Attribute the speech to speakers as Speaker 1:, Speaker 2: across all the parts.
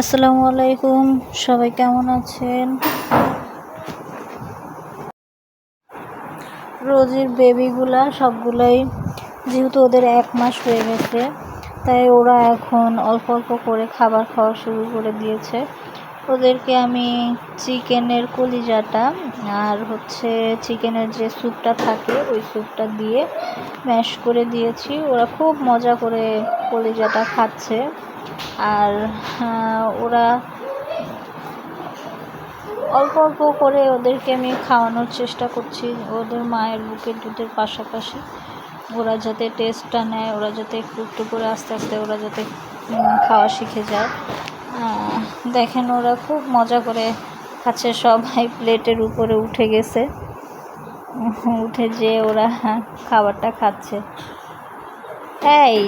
Speaker 1: আসসালামু আলাইকুম, সবাই কেমন আছেন? রোজির বেবিগুলা সবগুলাই যেহেতু ওদের এক মাস হয়ে গেছে, তাই ওরা এখন অল্প অল্প করে খাবার খাওয়া শুরু করে দিয়েছে। ওদেরকে আমি চিকেনের কলিজাটা আর হচ্ছে চিকেনের যে স্যুপটা থাকে, ওই স্যুপটা দিয়ে ম্যাশ করে দিয়েছি। ওরা খুব মজা করে কলিজাটা খাচ্ছে। আর ওরা অল্প অল্প করে ওদেরকে আমি খাওয়ানোর চেষ্টা করছি। ওদের মায়ের বুকের দুধের পাশাপাশি ওরা যাতে টেস্টটা নেয়, ওরা যাতে একটু একটু করে আস্তে আস্তে ওরা যাতে খাওয়া শিখে যায়। দেখেন ওরা খুব মজা করে খাচ্ছে, সবাই প্লেটের উপরে উঠে গেছে। উঠে যে ওরা খাবারটা খাচ্ছে। এই,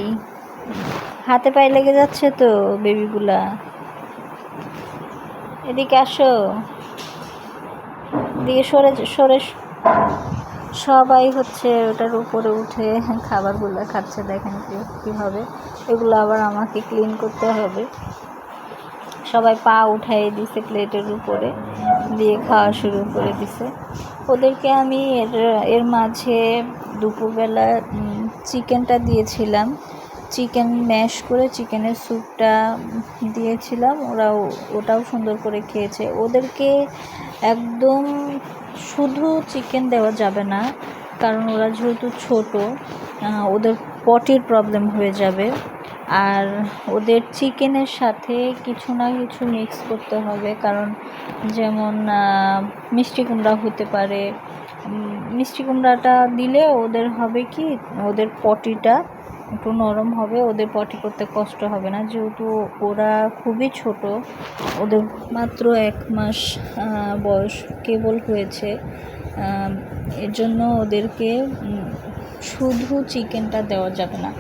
Speaker 1: হাতে পায়ে লেগে যাচ্ছে তো বেবিগুলা। এদিকে আসো। এদিকে সরে সরে সবাই হচ্ছে ওটার উপরে উঠে খাবারগুলো খাচ্ছে, দেখেন কি, কীভাবে। এগুলো আবার আমাকে ক্লিন করতে হবে। সবাই পা উঠাই দিছে প্লেটের উপরে, দিয়ে খাওয়া শুরু করে দিছে। ওদেরকে আমি এর এর মাঝে দুপুরবেলা চিকেনটা দিয়েছিলাম। চিকেন ম্যাশ করে চিকেনের স্যুপটা দিয়েছিলাম। ওরা ওটাও সুন্দর করে খেয়েছে। ওদেরকে একদম শুধু চিকেন দেওয়া যাবে না, কারণ ওরা যেহেতু ছোট ওদের পটির প্রবলেম হয়ে যাবে। আর ওদের চিকেনের সাথে কিছু না কিছু মিক্স করতে হবে, কারণ যেমন মিষ্টি কুমড়া হতে পারে। মিষ্টি কুমড়াটা দিলে ওদের হবে কি, ওদের পটিটা একটু নরম হবে, ওদের পটি করতে কষ্ট হবে না। যেহেতু ওরা খুবই ছোট, ওদের মাত্র এক মাস বয়স কেবল হয়েছে এর জন্য ওদেরকে শুধু চিকেনটা দেওয়া যাবে না।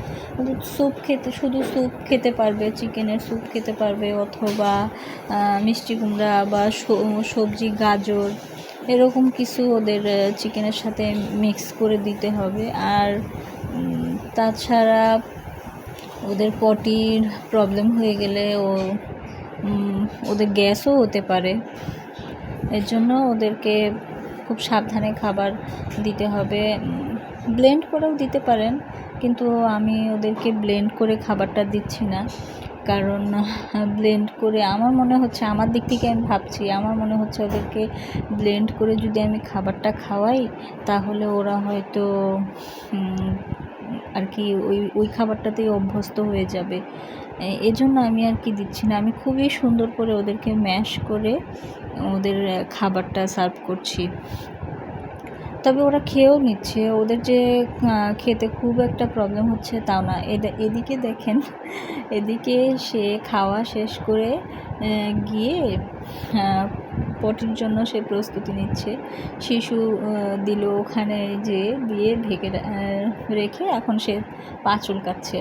Speaker 1: স্যুপ খেতে, শুধু স্যুপ খেতে পারবে, চিকেনের স্যুপ খেতে পারবে অথবা মিষ্টি কুমড়া বা সবজি, গাজর, এরকম কিছু ওদের চিকেনের সাথে মিক্স করে দিতে হবে। আর তাছাড়া ওদের পটির প্রবলেম হয়ে গেলে ও ওদের গ্যাসও হতে পারে। এর জন্য ওদেরকে খুব সাবধানে খাবার দিতে হবে। ব্লেন্ড করেও দিতে পারেন, কিন্তু আমি ওদেরকে ব্লেন্ড করে খাবারটা দিচ্ছি না। কারণ ব্লেন্ড করে আমার মনে হচ্ছে, আমার দিক থেকে আমি ভাবছি, আমার মনে হচ্ছে ওদেরকে ব্লেন্ড করে যদি আমি খাবারটা খাওয়াই, তাহলে ওরা হয়তো আর কি ওই ওই খাবারটাতেই অভ্যস্ত হয়ে যাবে। এজন্য আমি আর কি দিচ্ছি না। আমি খুবই সুন্দর করে ওদেরকে ম্যাশ করে ওদের খাবারটা সার্ভ করছি। তবে ওরা খেয়েও নিচ্ছে। ওদের যে খেতে খুব একটা প্রবলেম হচ্ছে তাও না। এদিকে দেখেন, এদিকে সে খাওয়া শেষ করে গিয়ে পটির জন্য সে প্রস্তুতি নিচ্ছে। শিশু দিল ওখানে যে, দিয়ে ঢেকে রেখে এখন সে পা চুলকাচ্ছে